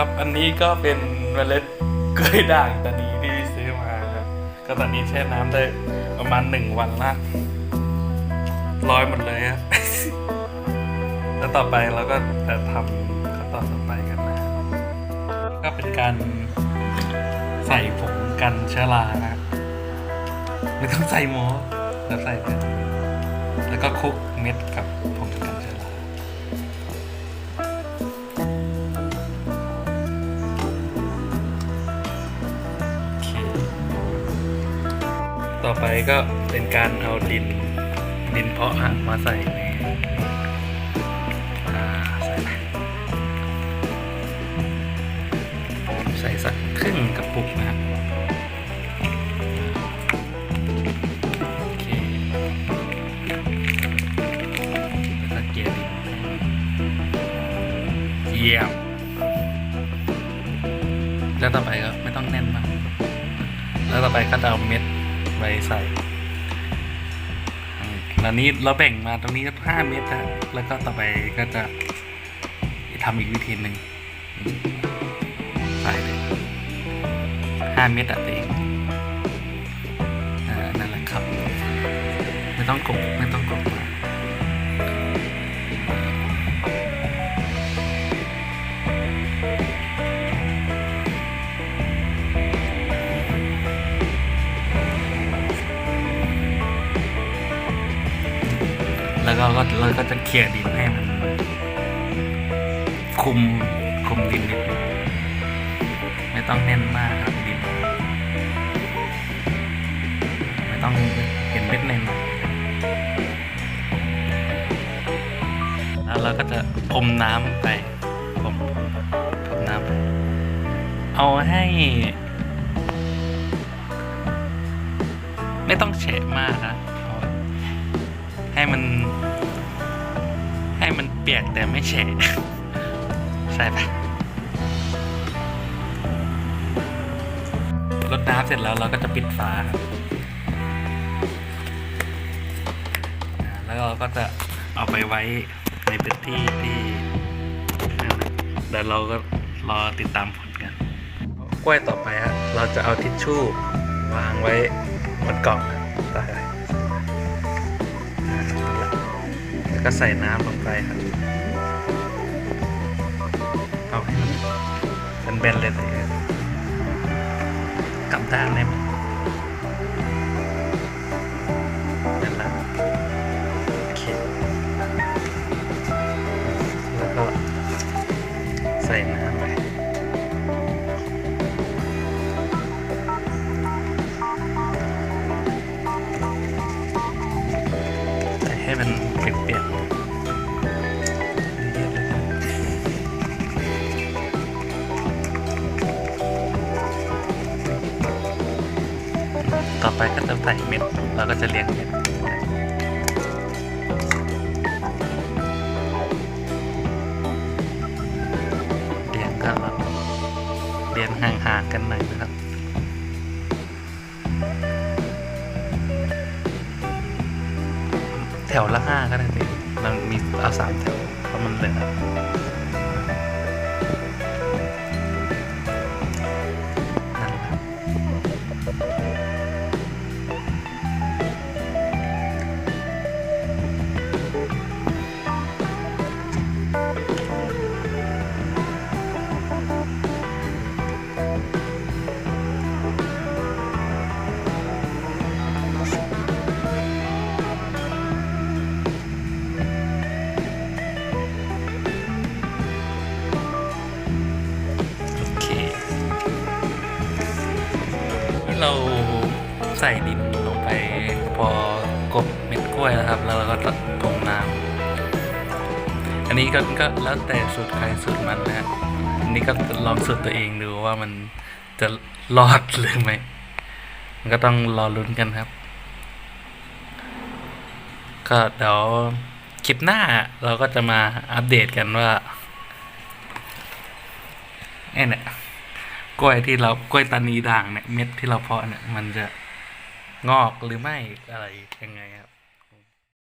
ครับ อันนี้ก็เป็นเมล็ดกล้วยด่างตอนนี้ที่ซื้อมาครับก็ตอนนี้แช่น้ำได้ประมาณหนึ่งวันละลอยหมดเลยครับแล้วต่อไปเราก็จะทำขั้นตอนต่อไปกันนะก็เป็นการใส่ผงกันเชื้อรานะไม่ต้องใส่หมอแล้วใส่กันแล้วก็คลุกเม็ดกับผงกันเชื้อ ต่อไปก็เป็นการเอาดินดินเพาะมาใส่ในใส่สักครึ่งกระปุกนะฮะโอเคแล้วก็เกลี่ยดินเยี่ยมแล้วต่อไปก็ไม่ต้องแน่นมาก แล้วต่อไปก็จะเอาเม็ด ไปใส่อืมแล้วนี้เราแบ่งมาตรงนี้ก็ห้าเม็ดนะแล้วก็ต่อไปก็จะทำอีกวิธีหนึ่งใส่เลยห้าเมตรอะตัวเองอ่านั่นแหละครับ ไม่ต้องกบไม่ต้องกบ แล้วก็เราก็จะเขี่ยดินให้มันคุมคุมดินนิดนึงไม่ต้องแน่นมากครับดินไม่ต้องเห็นเม็ดเน่นแล้วเราก็จะพรมน้ำไปพรมพรมน้ำไปเอาให้ไม่ต้องแฉะมากนะเอาให้มันให้มัน เปียกแต่ไม่แฉะใช่ปะรดน้ำเสร็จแล้วเราก็จะปิดฝาครับแล้วเราก็จะเอาไปไว้ในพื้นที่ที่เดี๋ยวเราก็รอติดตามผลกัน กล้วยต่อไปฮะเราจะเอาทิชชู่วางไว้บนกล่องครับ ก็ใส่น้ำลงไปครับเอาให้มันเป็นเบนๆเลยเลยกลับด้านได้ไหมนั่นแหละโอเคแล้วก็ใส่น้ำ ไปก็จะใส่เม็ดเราก็จะเลี้ยงเม็ดเลี้ยงก็เลี้ยงห่างๆกันหน่อยนะครับแถวละห้าก็ได้สิเรามีเอาสามแถวเพราะมันเหลือ เราใส่ดินลงไปพอกบเม็ดกล้วยนะครับ แล้วเราก็พรมน้ำอันนี้ก็ก็แล้วแต่สูตรใครสูตรมันนะฮะอันนี้ก็ลองสูตรตัวเองดูว่ามันจะรอดหรือไม่มันก็ต้องรอลุ้นกันครับ ก็เดี๋ยวคลิปหน้าเราก็จะมาอัปเดตกันว่าเนี่ยเนี่ย กล้วยที่เรากล้วยตานีด่างเนี่ยเม็ดที่เราเพาะเนี่ยมันจะงอกหรือไม่อะไรยังไงครับ